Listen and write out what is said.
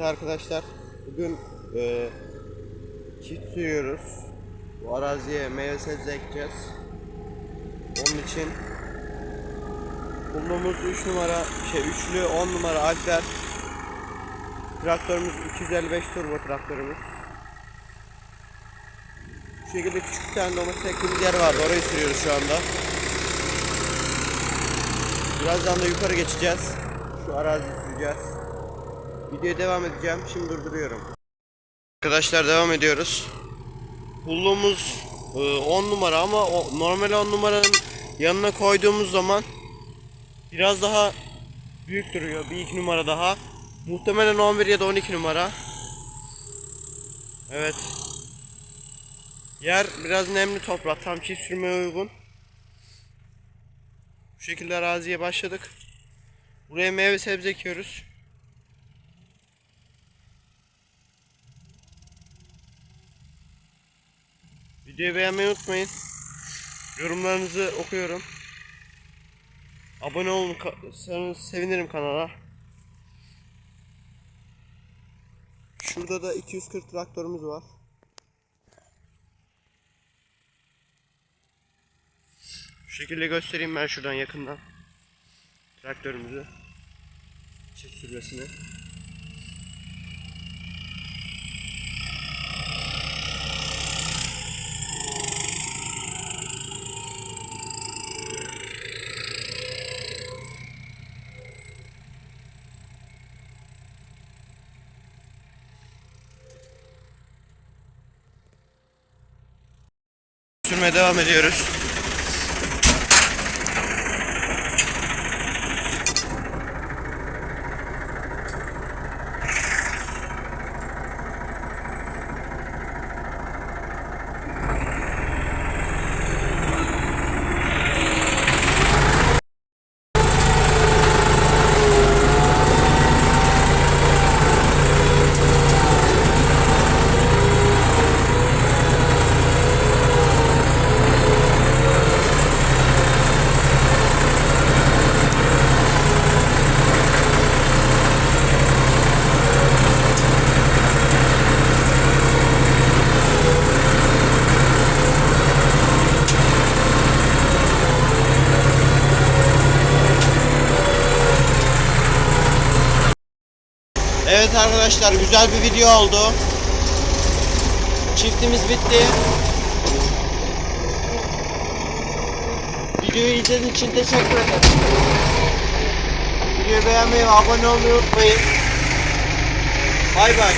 Arkadaşlar bugün e, çift sürüyoruz. Bu araziye meyve sebze ekeceğiz. Onun için bulduğumuz 3 numara şey üçlü 10 numara Alper traktörümüz 255 turbo traktörümüz. Bu şekilde küçük bir tane domates ektiğimiz yer vardı. Orayı sürüyoruz şu anda. Birazdan da yukarı geçeceğiz. Şu araziyi süreceğiz. Videoya devam edeceğim. Şimdi durduruyorum. Arkadaşlar devam ediyoruz. Bulduğumuz e, 10 numara ama o, normal 10 numaranın yanına koyduğumuz zaman biraz daha büyük duruyor. Bir iki numara daha. Muhtemelen 11 ya da 12 numara. Evet. Yer biraz nemli toprak. Tam çift sürmeye uygun. Bu şekilde araziye başladık. Buraya meyve sebze ekiyoruz. Videoyu beğenmeyi unutmayın. Yorumlarınızı okuyorum. Abone olursanız sevinirim kanala. Şurada da 240 traktörümüz var. Şu şekilde göstereyim ben şuradan yakından. Traktörümüzü. Çift sürmesini. Sürmeye devam ediyoruz. Arkadaşlar güzel bir video oldu. Çiftimiz bitti. Videoyu izlediğiniz için teşekkür ederim. Videoyu beğenmeyi abone olmayı unutmayın. Bay bay.